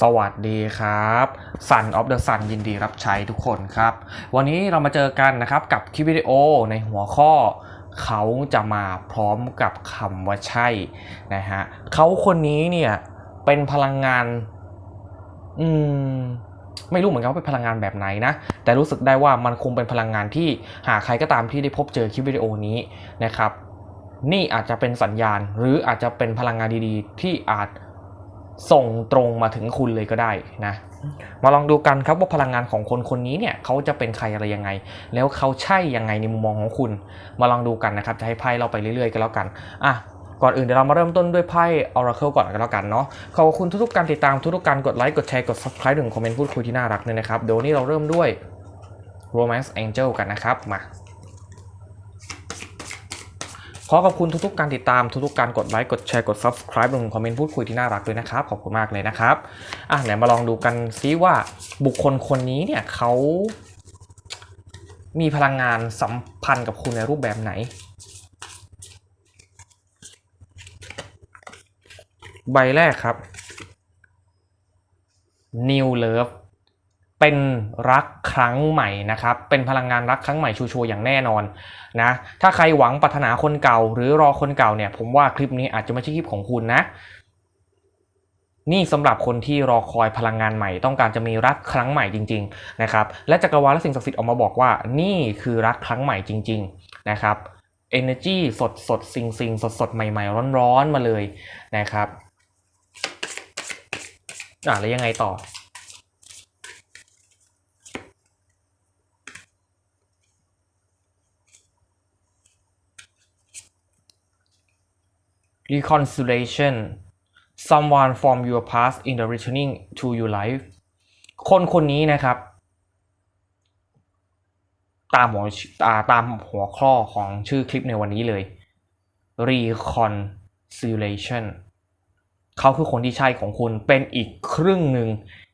สวัสดีครับ Sun of the Sun ยินดีรับใช้ทุกคนครับ วันนี้เรามาเจอกันนะครับกับคลิปวิดีโอในหัวข้อ เขาจะมาพร้อมกับคำว่าใช่นะฮะเขาคนนี้เนี่ยเป็นพลังงาน อืมไม่รู้เหมือนกันว่าเป็นพลังงานแบบไหนนะ แต่รู้สึกได้ว่ามันคงเป็นพลังงานที่หากใครก็ตามที่ได้พบเจอคลิปวิดีโอนี้นะครับ นี่อาจจะเป็นสัญญาณ หรืออาจจะเป็นพลังงานดีๆ ที่อาจ ส่งตรงมาถึงคุณเลยก็ได้นะ มาลองดูกันครับว่าพลังงานของคนคนนี้เนี่ยเขาจะเป็นใครอะไรยังไง แล้วเขาใช่ยังไงในมุมมองของคุณ มาลองดูกันนะครับจะให้ไพ่เราไปเรื่อยๆกันแล้วกันอะก่อนอื่นเดี๋ยวเรามาเริ่มต้นด้วยไพ่ Oracle ก่อนกันแล้วกันเนาะขอบคุณทุกๆการติดตามทุกๆการกดไลค์กดแชร์กด subscribe ถึงคอมเมนต์พูดคุยที่น่ารักเนี่ยนะครับเดี๋ยวนนี้เราเริ่มด้วย Romance Angel กันนะครับมา ขอขอบคุณทุกๆการติดตามทุกๆการกดไลค์กดแชร์กด subscribe รวมถึงคอมเมนต์พูดคุยที่น่ารักด้วยนะครับ ขอบคุณมากเลยนะครับอะไหนมาลองดูกันซิว่าบุคคลคนนี้เนี่ยเขามีพลังงานสัมพันธ์กับคุณในรูปแบบไหน ใบแรกครับ New Love เป็นรักครั้งใหม่นะครับ เป็นพลังงานรักครั้งใหม่ชัวร์ๆอย่างแน่นอนนะ ถ้าใครหวังปรารถนาคนเก่า หรือรอคนเก่าเนี่ย ผมว่าคลิปนี้อาจจะไม่ใช่คลิปของคุณนะ นี่สำหรับคนที่รอคอยพลังงานใหม่ ต้องการจะมีรักครั้งใหม่จริง ๆ นะครับ และจักรวาลและสิ่งศักดิ์สิทธิ์ออกมาบอกว่า นี่คือรักครั้งใหม่จริง ๆ นะครับ Energy สดสดๆสิงสิงสดสดๆใหม่ ๆ ร้อนๆมาเลยนะครับอะแล้วยังไงต่อ reconciliation someone from your past in the returning to your life คนคนนี้นะครับ ตามหัวอ่าตามหัวข้อของชื่อคลิปในวันนี้เลย reconciliation เขาคือคนที่ใช่ของคุณเป็นอีกครึ่งหนึ่ง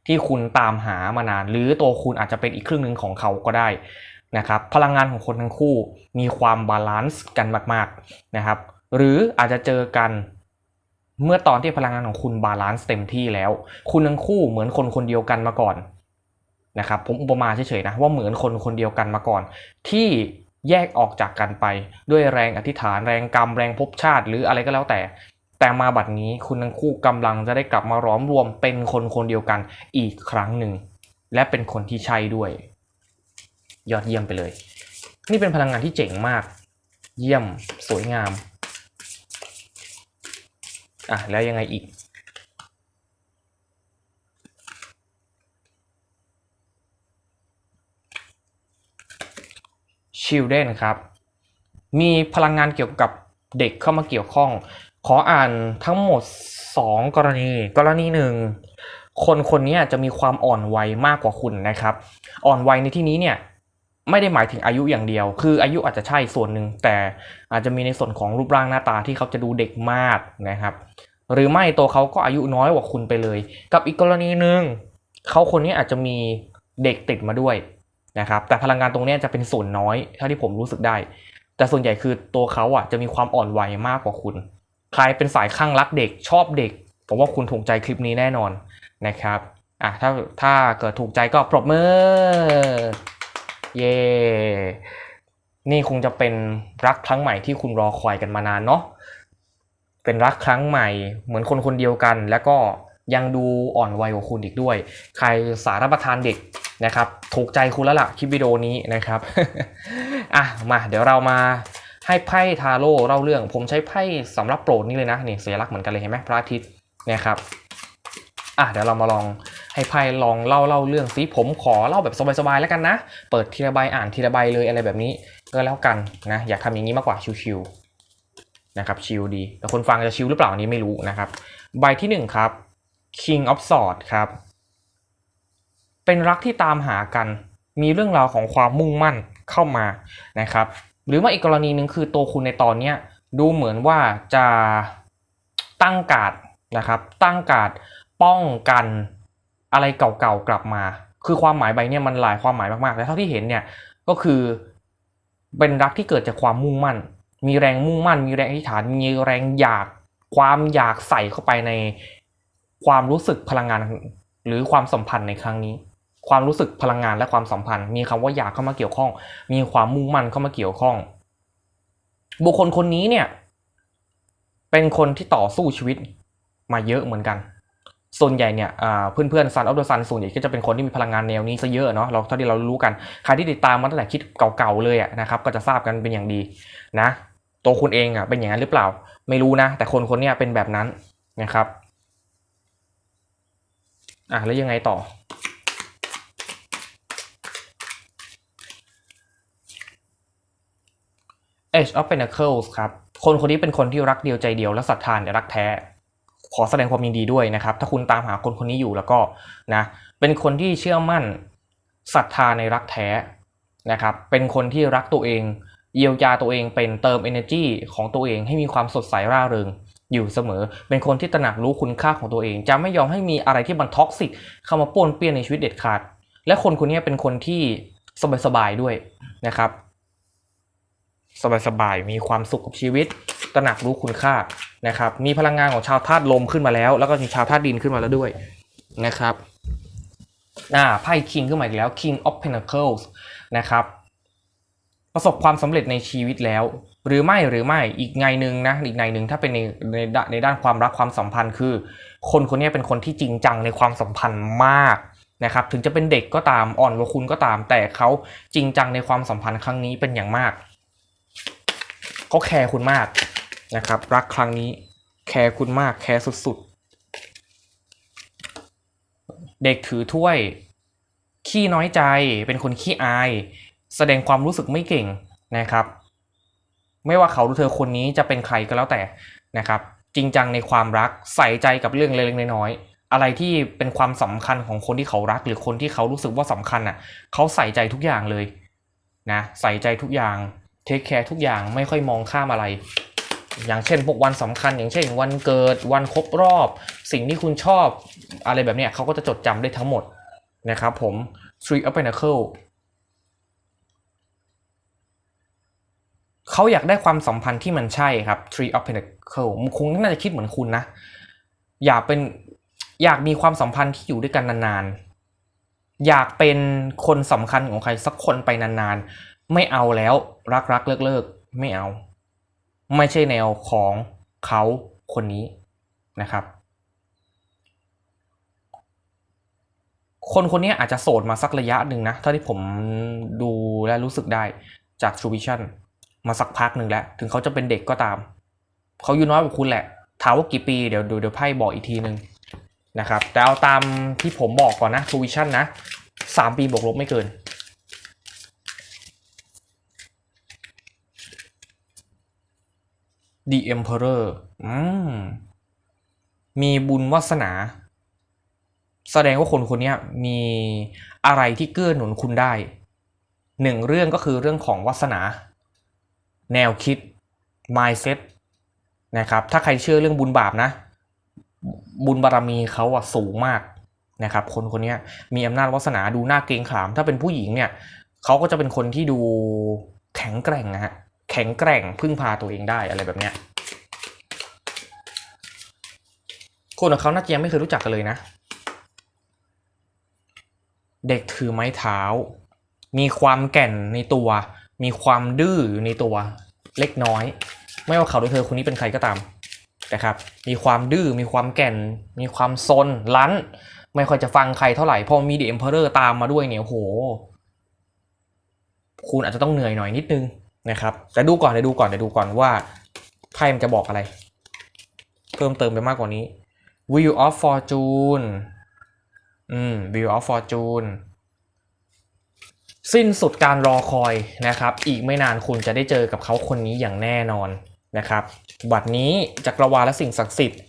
ที่คุณตามหามานาน หรือตัวคุณอาจจะเป็นอีกครึ่งหนึ่งของเขาก็ได้นะครับ พลังงานของคนทั้งคู่มีความบาลานซ์กันมาก ๆนะครับ หรืออาจจะเจอกันเมื่อตอนที่พลังงานของคุณบาลานซ์เต็มที่แล้ว คุณทั้งคู่เหมือนคนคนเดียวกันมาก่อนนะครับผมอุปมาเฉยๆนะว่าเหมือนคนคนเดียวกันมาก่อน ที่แยกออกจากกันไปด้วยแรงอธิษฐานแรงกรรมแรงภพชาติหรืออะไรก็แล้วแต่ แต่มาบัดนี้คุณทั้งคู่กำลังจะได้กลับมาร้อมรวมเป็นคนคนเดียวกันอีกครั้งหนึ่ง และเป็นคนที่ใช่ด้วย ยอดเยี่ยมไปเลย นี่เป็นพลังงานที่เจ๋งมาก เยี่ยม สวยงาม อะแล้วยังไงอีก Children ครับ มีพลังงานเกี่ยวกับเด็กเข้ามาเกี่ยวข้อง ขออ่านทั้งหมด 2 กรณี กรณีหนึ่งคนคนนี้จะมีความอ่อนวัยมากกว่าคุณนะครับ อ่อนวัยในที่นี้เนี่ย ไม่ได้หมายถึงอายุอย่างเดียว คืออายุอาจจะใช่ส่วนหนึ่ง แต่อาจจะมีในส่วนของรูปร่างหน้าตาที่เขาจะดูเด็กมากนะครับ หรือไม่ตัวเขาก็อายุน้อยกว่าคุณไปเลย กับอีกกรณีหนึ่งเขาคนนี้อาจจะมีเด็กติดมาด้วยนะครับ แต่พลังงานตรงนี้จะเป็นส่วนน้อยเท่าที่ผมรู้สึกได้ แต่ส่วนใหญ่คือตัวเขาอะจะมีความอ่อนวัยมากกว่าคุณ ใครเป็นสายข้างรักเด็กชอบเด็ก ผมว่าคุณถูกใจคลิปนี้แน่นอนนะครับ อะถ้าถ้าเกิดถูกใจก็ปรบมือ เย่นี่คงจะเป็นรักครั้งใหม่ที่คุณรอคอยกันมานานเนาะเป็นรักครั้งใหม่เหมือนคนคนเดียวกัน แล้วก็ยังดูอ่อนวัยกว่าคุณอีกด้วย ใครสารประทานเด็กนะครับ ถูกใจคุณแล้วล่ะคลิปวิดีโอนี้นะครับอะมาเดี๋ยวเรามาให้ไพ่ทาโร่เล่าเรื่อง ผมใช้ไพ่สำหรับโปรดนี่เลยนะนี่สัญลักษณ์เหมือนกันเลยเห็นไหมพระอาทิตย์นะครับอะเดี๋ยวเรามาลอง ให้ไพ่ลองเล่าเล่าเรื่องซิผมขอเล่าแบบสบายๆแล้วกันนะ เปิดทีละใบอ่านทีละใบเลยอะไรแบบนี้ก็แล้วกันนะอยากทำอย่างนี้มากกว่าชิวๆนะครับชิลดี แต่คนฟังจะชิลหรือเปล่านี้ไม่รู้นะครับ ใบที่หนึ่งครับ King of Swords ครับ เป็นรักที่ตามหากันมีเรื่องราวของความมุ่งมั่นเข้ามานะครับ หรือว่าอีกกรณีหนึ่งคือตัวคุณในตอนเนี้ดูเหมือนว่าจะตั้งการ์ดนะครับ ตั้งการ์ดป้องกัน อะไรเก่าๆกลับมา คือความหมายใบเนี้ยมันหลายความหมายมากๆและเท่าที่เห็นเนี่ยก็คือเป็นรักที่เกิดจากความมุ่งมั่น มีแรงมุ่งมั่น มีแรงอธิษฐาน มีแรงอยาก ความอยากใส่เข้าไปในความรู้สึกพลังงาน หรือความสัมพันธ์ในครั้งนี้ ความรู้สึกพลังงานและความสัมพันธ์ มีคำว่าอยากเข้ามาเกี่ยวข้อง มีความมุ่งมั่นเข้ามาเกี่ยวข้อง บุคคลคนนี้เนี่ยเป็นคนที่ต่อสู้ชีวิตมาเยอะเหมือนกัน ส่วนใหญ่เนี่ยอ่าเพื่อนๆซันออฟเดอะซันส่วนใหญ่ก็จะเป็นคนที่มีพลังงานแนวนี้ซะเยอะเนาะเราเท่าที่เรารู้กัน ใครที่ติดตามมาตั้งแต่คิดเก่าๆเลยนะครับก็จะทราบกันเป็นอย่างดีนะตัวคุณเองอะเป็นอย่างนั้นหรือเปล่า ไม่รู้นะ แต่คนคนนี้เป็นแบบนั้นนะครับอะแล้วยังไงต่อ Age of Pentacles ครับ คนคนนี้เป็นคนที่รักเดียวใจเดียวและศรัทธาในรักแท้ ขอแสดงความยินดีด้วยนะครับ ถ้าคุณตามหาคนคนนี้อยู่แล้วก็นะเป็นคนที่เชื่อมั่นศรัทธาในรักแท้นะครับ เป็นคนที่รักตัวเอง เยียวยาตัวเองเป็นเติม energy ของตัวเองให้มีความสดใสร่าเริงอยู่เสมอ เป็นคนที่ตระหนักรู้คุณค่าของตัวเอง จะไม่ยอมให้มีอะไรที่มันท็อกซิกเข้ามาป้วนเปี้ยนในชีวิตเด็ดขาด และคนคนนี้เป็นคนที่สบายๆด้วยนะครับ สบายๆมีความสุขกับชีวิต ตระหนักรู้คุณค่า นะครับมีพลังงานของชาวธาตุลมขึ้นมาแล้ว แล้วก็มีชาวธาตุดินขึ้นมาแล้วด้วยนะครับอ่าไพ่ King ขึ้นมาอีกแล้ว King of Pentacles นะครับประสบความสำเร็จในชีวิตแล้ว หรือไม่หรือไม่อีกไงหนึ่งนะอีกไงหนึ่งถ้าเป็นในในด้านในด้านความรักความสัมพันธ์คือ คนคนนี้เป็นคนที่จริงจังในความสัมพันธ์มากนะครับถึงจะเป็นเด็กก็ตามอ่อนกว่าคุณก็ตาม แต่เขาจริงจังในความสัมพันธ์ครั้งนี้เป็นอย่างมากเขาแคร์คุณมาก นะครับ รักครั้งนี้ แคร์คุณมาก แคร์สุดๆ เด็กถือถ้วย ขี้น้อยใจ เป็นคนขี้อาย แสดงความรู้สึกไม่เก่งนะครับ ไม่ว่าเขาหรือเธอคนนี้จะเป็นใครก็แล้วแต่นะครับ จริงจังในความรัก ใส่ใจกับเรื่องเล็กๆน้อยๆ อะไรที่เป็นความสำคัญของคนที่เขารัก หรือคนที่เขารู้สึกว่าสำคัญอะ เขาใส่ใจทุกอย่างเลยนะ ใส่ใจทุกอย่าง เทคแคร์ทุกอย่าง ไม่ค่อยมองข้ามอะไร อย่างเช่นพวกวันสำคัญ อย่างเช่นวันเกิดวันครบรอบ สิ่งที่คุณชอบอะไรแบบเนี้ยเขาก็จะจดจำได้ทั้งหมดนะครับผม Three of pentacle เขาอยากได้ความสัมพันธ์ที่มันใช่ครับ Three of pentacle มันคงน่าจะคิดเหมือนคุณนะ อยากเป็นอยากมีความสัมพันธ์ที่อยู่ด้วยกันนานๆ อยากเป็นคนสำคัญของใครสักคนไปนานๆ ไม่เอาแล้วรักรักเลิกเลิกไม่เอา ไม่ใช่แนวของเขาคนนี้นะครับ คนคนนี้อาจจะโสดมาสักระยะหนึ่งนะเท่าที่ผมดูและรู้สึกได้จาก True Vision มาสักพักหนึ่งแล้ว ถึงเขาจะเป็นเด็กก็ตาม เขาอายู่น้อยกว่าคุณแหละถามว่ากี่ปีเดี๋ยวดูเดี๋ยวไพ่บอกอีกทีหนึ่งนะครับ แต่เอาตามที่ผมบอกก่อนนะ True Vision นะสามปีบวกลบไม่เกิน The Emperor อืมมีบุญวาสนา แสดงว่าคนคนนี้มีอะไรที่เกื้อหนุนคุณได้หนึ่งเรื่องก็คือเรื่องของวาสนา แนวคิด mindset นะครับ ถ้าใครเชื่อเรื่องบุญบาปนะ บุญบารมีเขาอะสูงมากนะครับ คนคนนี้มีอำนาจวาสนาดูหน้าเกรงขาม ถ้าเป็นผู้หญิงเนี่ยเขาก็จะเป็นคนที่ดูแข็งแกร่งนะฮะ แข็งแกร่งพึ่งพาตัวเองได้อะไรแบบเนี้ยคนของเขาน่าจะยังไม่เคยรู้จักกันเลยนะ เด็กถือไม้เท้า มีความแก่นในตัว มีความดื้อในตัวเล็กน้อย ไม่ว่าเขาหรือเธอคนนี้เป็นใครก็ตามนะครับ มีความดื้อ มีความแก่น มีความซนลั้น ไม่ค่อยจะฟังใครเท่าไหร่ พอมีเด e เ m มเพอเรอร์ตามมาด้วยเนี่ยโห คุณอาจจะต้องเหนื่อยหน่อยนิดนึง นะครับแต่ดูก่อนเดี๋ยวดูก่อนเดี๋ยวดูก่อนว่าไพ่มันจะบอกอะไร เพิ่มเติมไปมากกว่านี้ Wheel of Fortune อืม Wheel of Fortune สิ้นสุดการรอคอยนะครับ อีกไม่นานคุณจะได้เจอกับเขาคนนี้อย่างแน่นอนนะครับ บัดนี้จักรวาลและสิ่งศักดิ์สิทธิ์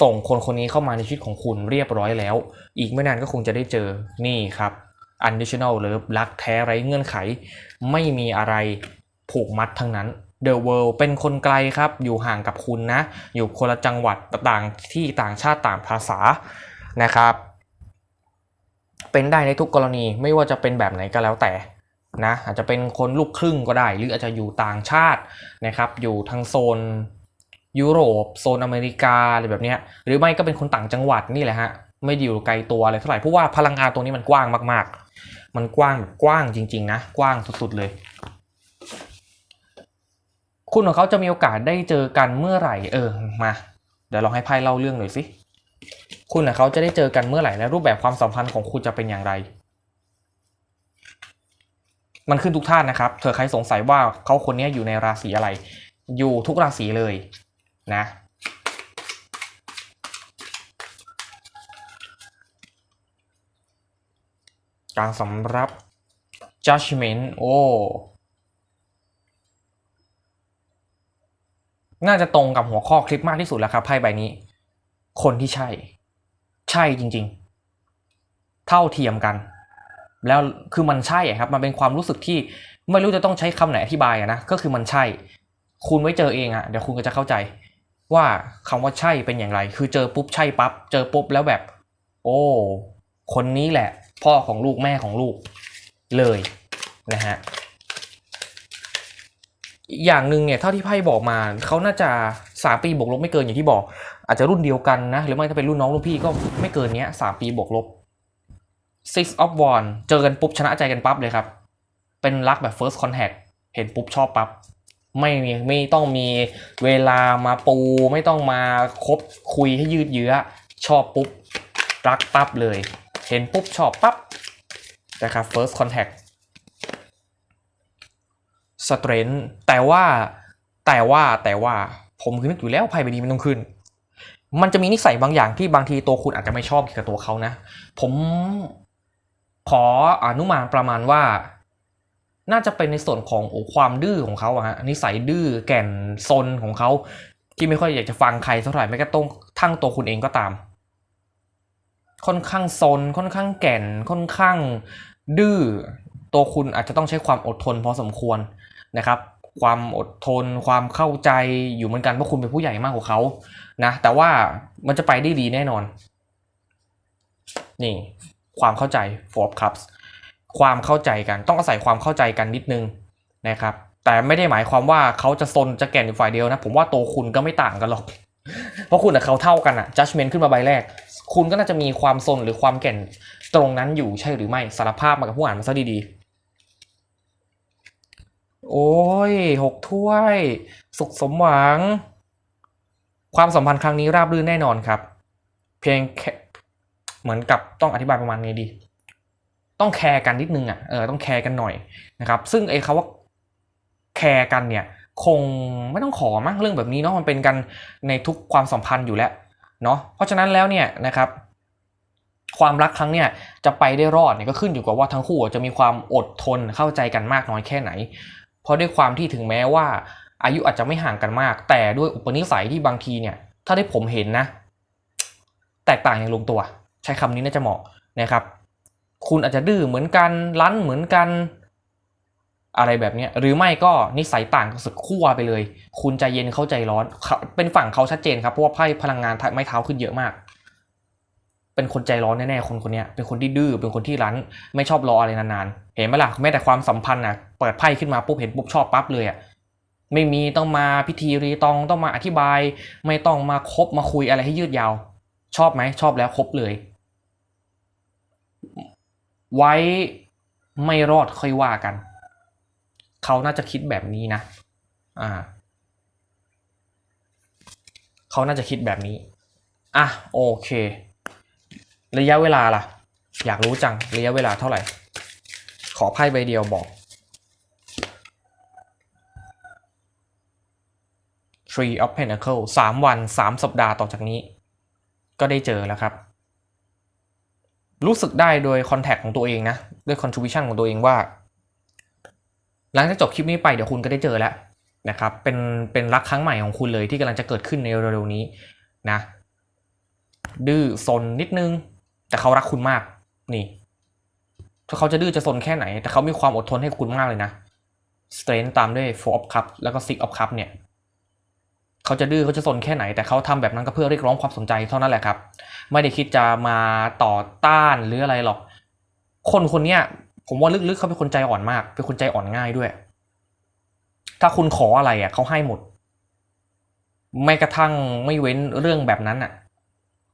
ส่งคนคนนี้เข้ามาในชีวิตของคุณเรียบร้อยแล้ว อีกไม่นานก็คงจะได้เจอนี่ครับ unconditional หรือรักแท้ไร้เงื่อนไข ไม่มีอะไร ผูกมัดทั้งนั้น The World เป็นคนไกลครับ อยู่ห่างกับคุณนะ อยู่คนละจังหวัดต่างที่ต่างชาติต่างภาษานะครับ เป็นได้ในทุกกรณีไม่ว่าจะเป็นแบบไหนก็แล้วแต่นะอาจจะเป็นคนลูกครึ่งก็ได้ หรืออาจจะอยู่ต่างชาตินะครับ อยู่ทางโซนยุโรป โซนอเมริกาอะไรแบบนี้หรือไม่ก็เป็นคนต่างจังหวัดนี่แหละฮะไม่ด้อยู่ไกลตัวอะไรเท่าไหร่เพราะว่าพลังงานตรงนี้มันกว้างมากๆ มันกว้างแบบกว้างจริง ๆ นะ กว้างสุดๆเลย คุณของเขาจะมีโอกาสได้เจอกันเมื่อไหร่ เออ มา เดี๋ยวลองให้ไพ่เล่าเรื่องหน่อยสิ คุณกับเขาจะได้เจอกันเมื่อไหร่และรูปแบบความสัมพันธ์ของคุณจะเป็นอย่างไร มันขึ้นทุกท่านนะครับ เธอใครสงสัยว่าเขาคนนี้อยู่ในราศีอะไร อยู่ทุกราศีเลยนะการสำรับ judgment โอ้ น่าจะตรงกับหัวข้อคลิปมากที่สุดแล้วครับไพ่ใบนี้ คนที่ใช่ ใช่จริง ๆ เท่าเทียมกัน แล้วคือมันใช่ครับมันเป็นความรู้สึกที่ไม่รู้จะต้องใช้คำไหนอธิบายนะก็คือมันใช่ คุณไว้เจอเองอะเดี๋ยวคุณก็จะเข้าใจ ว่าคำว่าใช่เป็นอย่างไร คือเจอปุ๊บใช่ปั๊บเจอปุ๊บแล้วแบบ โอ้ คนนี้แหละ พ่อของลูกแม่ของลูกเลยนะฮะ อย่างหนึ่งเนี่ยเท่าที่ไพ่บอกมาเขาน่าจะสามปีบวกลบไม่เกินอย่างที่บอก อาจจะรุ่นเดียวกันนะหรือไม่ถ้าเป็นรุ่นน้องรุ่นพี่ก็ไม่เกินเนี้ยสามปีบวกลบ six of w a n d เจอกันปุ๊บชนะใจกันปั๊บเลยครับ เป็นรักแบบ first contact เห็นปุ๊บชอบปั๊บไม่มีไม่ต้องมีเวลามาปู ไม่ต้องมาคบคุยให้ยืดเยื้อ ชอบปุ๊บ รักปั๊บเลย เห็นปุ๊บชอบปั๊บนะครับ first contact strength แต่ว่าแต่ว่าแต่ว่าผมคือนึกอยู่แล้วไพ่ใบนี้มันต้องขึ้น มันจะมีนิสัยบางอย่างที่บางทีตัวคุณอาจจะไม่ชอบเกี่ยวกับตัวเขานะ ผมขออนุมานประมาณว่า น่าจะเป็นในส่วนของความดื้อของเขาอะฮะนิสัยดื้อแก่นซนของเขาที่ไม่ค่อยอยากจะฟังใครเท่าไหร่ไม่ก็ต้องทั้งตัวคุณเองก็ตาม ค่อนข้างซนค่อนข้างแก่นค่อนข้างดื้อตัวคุณอาจจะต้องใช้ความอดทนพอสมควร นะครับความอดทนความเข้าใจอยู่เหมือนกันเพราะคุณเป็นผู้ใหญ่มากกว่าเขานะแต่ว่ามันจะไปได้ดีแน่นอนนี่ความเข้าใจ four cups ความเข้าใจกันต้องอาศัยความเข้าใจกันนิดนึงนะครับ แต่ไม่ได้หมายความว่าเขาจะซนจะแก่นอยู่ฝ่ายเดียวนะ ผมว่าตัวคุณก็ไม่ต่างกันหรอก เพราะคุณกับเขาเท่ากันอะ judgment ขึ้นมาใบแรก คุณก็น่าจะมีความซนหรือความแก่นตรงนั้นอยู่ใช่หรือไม่สารภาพมากับผู้อ่านมาซะดีๆ โอ้ยหกถ้วย สุขสมหวัง ความสัมพันธ์ครั้งนี้ราบรื่นแน่นอนครับ เพียงแค่เหมือนกับต้องอธิบายประมาณนี้ดี ต้องแคร์กันนิดนึงอะเออต้องแคร์กันหน่อยนะครับ ซึ่งไอ้คาว่าแคร์กันเนี่ย คงไม่ต้องขอมั้งเรื่องแบบนี้เนาะมันเป็นกันในทุกความสัมพันธ์อยู่แล้วเนาะเพราะฉะนั้นแล้วเนี่ยนะครับความรักครั้งเนี่ยจะไปได้รอดเนี่ยก็ขึ้นอยู่กับว่าทั้งคู่จะมีความอดทนเข้าใจกันมากน้อยแค่ไหน ราะด้วยความที่ถึงแม้ว่า อายุอาจจะไม่ห่างกันมาก แต่ด้วยอุปนิสัยที่บางทีเนี่ย ถ้าได้ผมเห็นนะ แตกต่างอย่างลงตัว ใช้คำนี้น่าจะเหมาะนะครับ คุณอาจจะดื้อเหมือนกันรั้นเหมือนกัน อะไรแบบนี้หรือไม่ก็นิสัยต่างกันสุดขั้วไปเลย คุณใจเย็นเข้าใจร้อนเขาเป็นฝั่งเขาชัดเจนครับเพราะว่าไพ่พลังงานไม้เท้าขึ้นเยอะมาก เป็นคนใจร้อนแน่ๆคนคนเนี้ยเป็นคนที่ดื้อเป็นคนที่รั้น ไม่ชอบรออะไรนานๆ เห็นไหมล่ะแม้แต่ความสัมพันธ์น่ะเปิดไพ่ขึ้นมาปุ๊บเห็นปุ๊บชอบปั๊บเลยอะไม่มีต้องมาพิธีรีตองต้องมาอธิบาย ไม่ต้องมาคบมาคุยอะไรให้ยืดยาว ชอบไหมชอบแล้วคบเลย ไว้ไม่รอดค่อยว่ากัน เขาน่าจะคิดแบบนี้นะอ่าเขาน่าจะคิดแบบนี้ อะโอเค ระยะเวลาล่ะ อยากรู้จังระยะเวลาเท่าไหร่ ขอไพ่ใบเดียวบอก Tree of Pentacle สามวันสามสัปดาห์ต่อจากนี้ ก็ได้เจอแล้วครับ รู้สึกได้โดยคอนแทคของตัวเองนะ ด้วย contribution ของตัวเองว่า หลังจากจบคลิปนี้ไปเดี๋ยวคุณก็ได้เจอแล้วนะครับ เป็นเป็นรักครั้งใหม่ของคุณเลยที่กำลังจะเกิดขึ้นในเร็วๆนี้นะ ดื้อซนนิดนึง แต่เขารักคุณมาก นี่ ถ้าเขาจะดื้อจะซนแค่ไหน แต่เขามีความอดทนให้คุณมากเลยนะ strength ตามด้วย four of cup แล้วก็ six of cup เนี่ยเขาจะดื้อเขาจะซนแค่ไหน แต่เขาทำแบบนั้นก็เพื่อเรียกร้องความสนใจเท่านั้นแหละครับ ไม่ได้คิดจะมาต่อต้านหรืออะไรหรอก คนคนเนี้ยผมว่าลึกๆเขาเป็นคนใจอ่อนมาก เป็นคนใจอ่อนง่ายด้วย ถ้าคุณขออะไรอะเขาให้หมด ไม่กระทั่งไม่เว้นเรื่องแบบนั้นอะ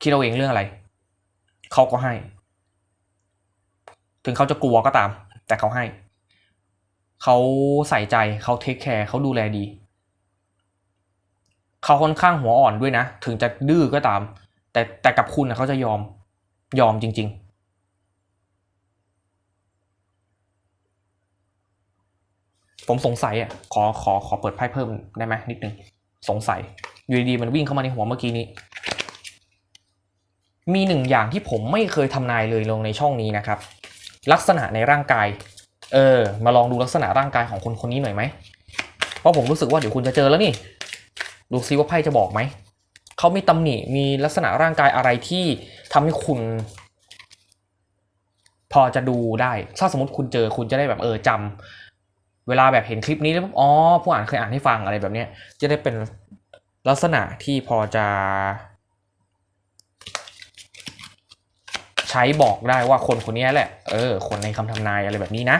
คิดเอาเองเรื่องอะไร เขาก็ให้ ถึงเขาจะกลัวก็ตาม แต่เขาให้ เขาใส่ใจเขาเทคแคร์เขาดูแลดี เขาค่อนข้างหัวอ่อนด้วยนะ ถึงจะดื้อก็ตาม แต่แต่กับคุณนะเขาจะยอมยอมจริง ๆผมสงสัยอะ ขอ ขอ ขอเปิดไพ่เพิ่มได้ไหมนิดนึง สงสัย อยู่ดีๆมันวิ่งเข้ามาในหัวเมื่อกี้นี้ มีหนึ่งอย่างที่ผมไม่เคยทำนายเลยลงในช่องนี้นะครับ ลักษณะในร่างกาย เออ มาลองดูลักษณะร่างกายของคนคนนี้หน่อยไหมเพราะผมรู้สึกว่าเดี๋ยวคุณจะเจอแล้วนี่ ดูซิว่าไพ่จะบอกไหม เขามีตำหนิ มีลักษณะร่างกายอะไรที่ทำให้คุณ พอจะดูได้ ถ้าสมมติคุณเจอคุณจะได้แบบเออจำเวลาแบบเห็นคลิปนี้แล้วอ๋อผู้อ่านเคยอ่านให้ฟังอะไรแบบเนี้ย จะได้เป็นลักษณะที่พอจะ ใช้บอกได้ว่าคนคนนี้แหละ เออ คนในคำทำนายอะไรแบบนี้นะ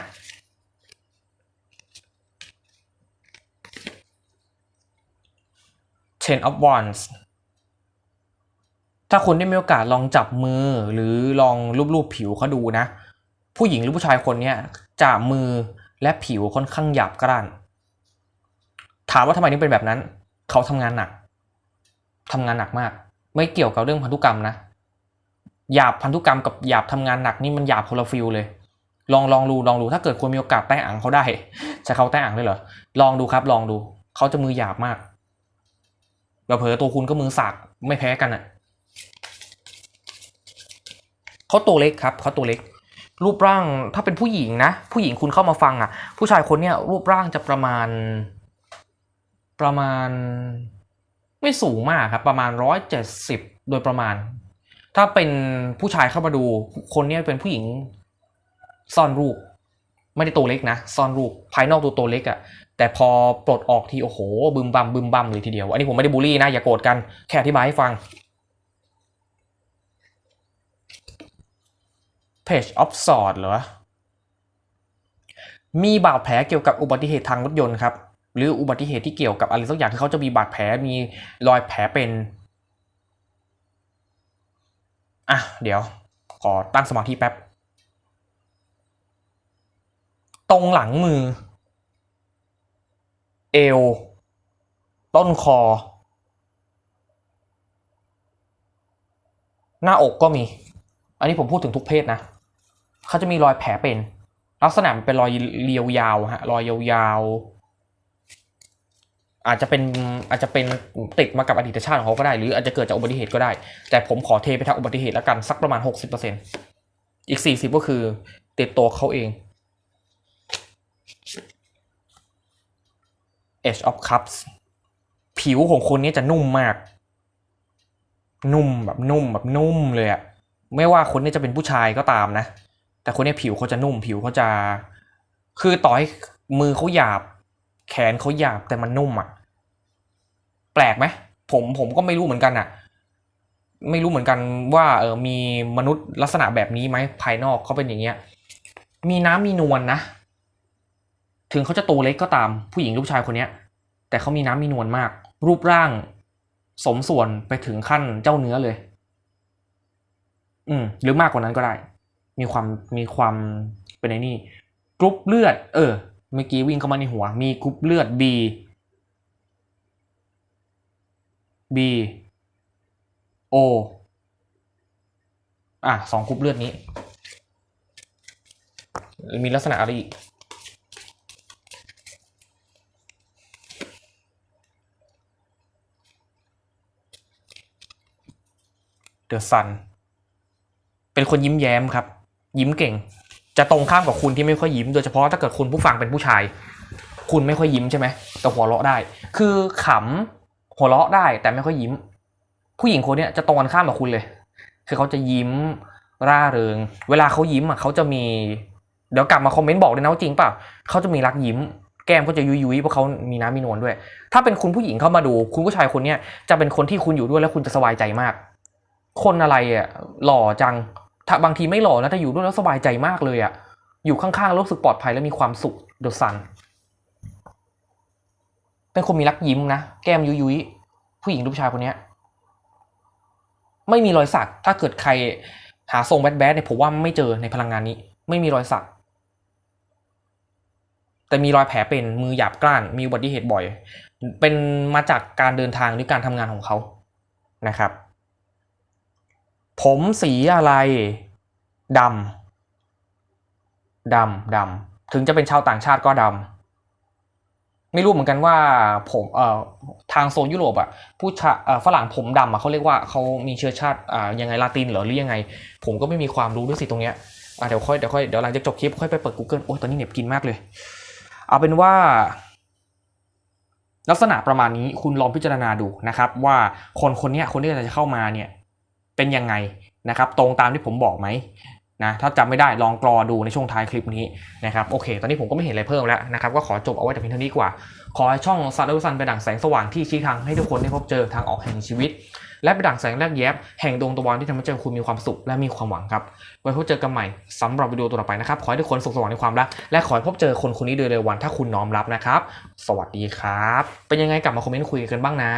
Ten of Wands ถ้าคุณได้มีโอกาสลองจับมือหรือลองรูปๆผิวเขาดูนะ ผู้หญิงหรือผู้ชายคนนี้จับมือและผิวค่อนข้างหยาบกร้าน ถามว่าทำไมถึงเป็นแบบนั้น เขาทำงานหนักทำงานหนักมาก ไม่เกี่ยวกับเรื่องพันธุกรรมนะ หยาบพันธุกรรมกับหยาบทำงานหนักนี่มันหยาบคนละฟิลเลย ลองลองดูลองดูถ้าเกิดคุณมีโอกาสแต้อ่างเขาได้จะเขาแต้อ่างเลยเหรอลองดูครับลองดูเขาจะมือหยาบมากเผลอตัวคุณก็มือสากไม่แพ้กันอะเขาตัวเล็กครับเขาตัวเล็ก รูปร่างถ้าเป็นผู้หญิงนะ ผู้หญิงคุณเข้ามาฟังอะ ผู้ชายคนเนี้ยรูปร่างจะประมาณ ประมาณ ไม่สูงมากครับ ประมาณร้อยเจ็ดสิบโดยประมาณ ถ้าเป็นผู้ชายเข้ามาดูคนนี้เป็นผู้หญิงซ่อนรูป ไม่ได้ตัวเล็กนะซ่อนรูปภายนอกตัวตัวเล็กอะ่ะแต่พอปลดออกทีโอ้โห บึมบัมบึมบัมเลยทีเดียว อันนี้ผมไม่ได้บูลลี่นะ อย่าโกรธกันแค่อธิบายให้ฟัง Page of Sword เหรอ มีบาดแผลเกี่ยวกับอุบัติเหตุทางรถยนต์ครับ หรืออุบัติเหตุที่เกี่ยวกับอะไรสักอย่างที่เขาจะมีบาดแผลมีรอยแผลเป็น อะ เดี๋ยว ขอตั้งสมาธิแป๊บ ตรงหลังมือ เอว ต้นคอ หน้าอกก็มี อันนี้ผมพูดถึงทุกเพศนะ เขาจะมีรอยแผลเป็น ลักษณะมันเป็นรอยเรียวยาวฮะ รอยยาวๆ อาจจะเป็นอาจจะเป็นติดมากับอดีตชาติของเขาก็ได้ หรืออาจจะเกิดจากอุบัติเหตุก็ได้ แต่ผมขอเทไปทางอุบัติเหตุแล้วกันสักประมาณ 60%อีก 40 ก็คือติดตัวเขาเอง Edge of Cups ผิวของคนนี้จะนุ่มมาก นุ่มแบบนุ่มแบบนุ่มเลยอะไม่ว่าคนนี้จะเป็นผู้ชายก็ตามนะ แต่คนนี้ผิวเขาจะนุ่มผิวเขาจะ คือต่อให้มือเขาหยาบ แขนเขาหยาบแต่มันนุ่มอะแปลกไหมผมผมก็ไม่รู้เหมือนกันอะไม่รู้เหมือนกันว่าเออมีมนุษย์ลักษณะแบบนี้ไหมภายนอกเขาเป็นอย่างเงี้ย มีน้ำมีนวลนะถึงเขาจะโตเล็กก็ตามผู้หญิงหรือผู้ชายคนเนี้ย แต่เขามีน้ำมีนวลมาก รูปร่าง สมส่วนไปถึงขั้นเจ้าเนื้อเลย อืมหรือมากกว่านั้นก็ได้ มีความมีความเป็นไอ้นี่กรุ๊ปเลือด เออ เมื่อกี้วิ่งเข้ามาในหัว มีกรุ๊ปเลือด B B O อะสองกรุ๊ปเลือดนี้ มีลักษณะอะไรอีก เดอะซัน เป็นคนยิ้มแย้มครับ ยิ้มเก่ง จะตรงข้ามกับคุณที่ไม่ค่อยยิ้ม โดยเฉพาะถ้าเกิดคุณผู้ฟังเป็นผู้ชาย คุณไม่ค่อยยิ้มใช่ไหมแต่หัวเราะได้ คือขำหัวเราะได้แต่ไม่ค่อยยิ้ม ผู้หญิงคนนี้จะตรงกันข้ามกับคุณเลย คือเขาจะยิ้มร่าเริง เวลาเขายิ้มอะเขาจะมีเดี๋ยวกลับมาคอมเมนต์บอกเลยนะว่าจริงเปล่าเขาจะมีรักยิ้ม แก้มก็จะยุยยุยเพราะเขามีน้ำมีนวลด้วย ถ้าเป็นคุณผู้หญิงเข้ามาดู คุณผู้ชายคนเนี้ยจะเป็นคนที่คุณอยู่ด้วยแล้วคุณจะสบายใจมาก คนอะไรอะหล่อจัง ถ้าบางทีไม่หล่อนะแต่อยู่ด้วยแล้วสบายใจมากเลยอะอยู่ข้างๆรู้สึกปลอดภัยและมีความสุขเดอะซันเป็นคนมีรักยิ้มนะ แก้มยุยยุยผู้หญิงรูปชายคนเนี้ยไม่มีรอยสัก ถ้าเกิดใครหาทรงแบดแบดเนี่ยผมว่าไม่เจอในพลังงานนี้ ไม่มีรอยสัก แต่มีรอยแผลเป็นมือหยาบกร้าน มีอุบัติเหตุบ่อย เป็นมาจากการเดินทางหรือการทำงานของเขานะครับ ผมสีอะไรดำดำดำถึงจะเป็นชาวต่างชาติก็ดำไม่รู้เหมือนกันว่าผมเอ่อทางโซนยุโรปอะผู้ชาเออฝรั่งผมดำอะเขาเรียกว่าเขามีเชื้อชาติอ่ายังไงลาตินเหรอหรือยังไง ผมก็ไม่มีความรู้ด้วยสิตรงเนี้ยอะเดี๋ยวค่อยเดี๋ยวค่อยเดี๋ยวหลังจากจบคลิปค่อยไปเปิด Google โอ้ยตอนนี้เหน็บกินมากเลย เอาเป็นว่า ลักษณะประมาณนี้คุณลองพิจารณาดูนะครับ ว่าคนคนนี้คนที่จะเข้ามาเนี่ย เป็นยังไงนะครับ ตรงตามที่ผมบอกไหมนะถ้าจำไม่ได้ลองกรอดูในช่วงท้ายคลิปนี้นะครับโอเค ตอนนี้ผมก็ไม่เห็นอะไรเพิ่มแล้วนะครับก็ขอจบเอาไว้แต่เพียงเท่านี้กว่า ขอให้ช่องซันและซันเป็นดั่งแสงสว่างที่ชี้ทางให้ทุกคนได้พบเจอทางออกแห่งชีวิต และเป็นดั่งแสงแรกแยบแห่งดวงตะวันที่ทำให้เจอคุณมีความสุขและมีความหวังครับ ไว้พบเจอกันใหม่สำหรับวิดีโอตัวต่อไปนะครับขอให้ทุกคนสุขสว่างในความรักและขอให้พบเจอคนคนนี้โดยเร็ววันถ้าคุณน้อมรับนะครับ สวัสดีครับ เป็นยังไงกลับมาคอมเมนต์คุยกันบ้างนะ